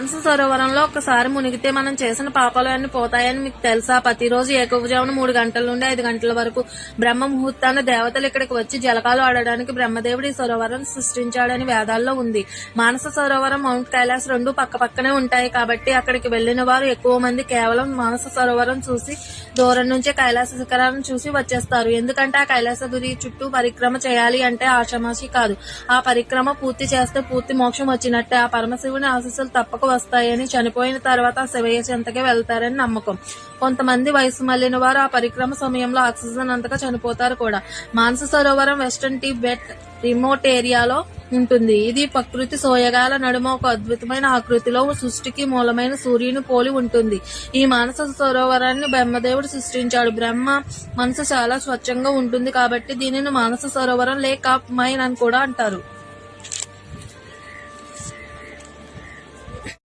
మానస సరోవరంలో ఒకసారి మునిగితే మనం చేసిన పాపాలన్నీ పోతాయని మీకు తెలుసా? ప్రతిరోజు ఏకవజామున మూడు గంటల నుండి ఐదు గంటల వరకు బ్రహ్మ ముహూర్తాన దేవతలు ఇక్కడికి వచ్చి జలకాలు ఆడడానికి బ్రహ్మదేవుడు ఈ సరోవరం సృష్టించాడని వేదాల్లో ఉంది. మానస సరోవరం మౌంట్ కైలాస్ రెండు పక్క పక్కనే ఉంటాయి కాబట్టి అక్కడికి వెళ్ళిన వారు ఎక్కువ మంది కేవలం మానస సరోవరం చూసి దూరం నుంచే కైలాస శిఖరాలను చూసి వచ్చేస్తారు. ఎందుకంటే ఆ కైలాసగిరి చుట్టూ పరిక్రమ చేయాలి అంటే ఆషామాషి కాదు. ఆ పరిక్రమ పూర్తి చేస్తే పూర్తి మోక్షం వచ్చినట్టే. ఆ పరమశివుని ఆశీస్సులు తప్పక వస్తాయని చనిపోయిన తర్వాత శివయ్య చెంతకే వెళ్తారని నమ్మకం. కొంతమంది వయసు మళ్ళిన వారు ఆ పరిక్రమ సమయంలో ఆక్సిజన్ అంతగా చనిపోతారు కూడా. Manasa Sarovaram western Tibet remote ఏరియాలో ఉంటుంది. ఇది ప్రకృతి సోయగాల నడుమ ఒక అద్భుతమైన ఆకృతిలో సృష్టికి మూలమైన సూర్యుని పోలి ఉంటుంది. ఈ మానస సరోవరాన్ని బ్రహ్మదేవుడు సృష్టించాడు. బ్రహ్మ మనసు చాలా స్వచ్ఛంగా ఉంటుంది కాబట్టి దీనిని Manasa Sarovaram lake of mind అని కూడా అంటారు.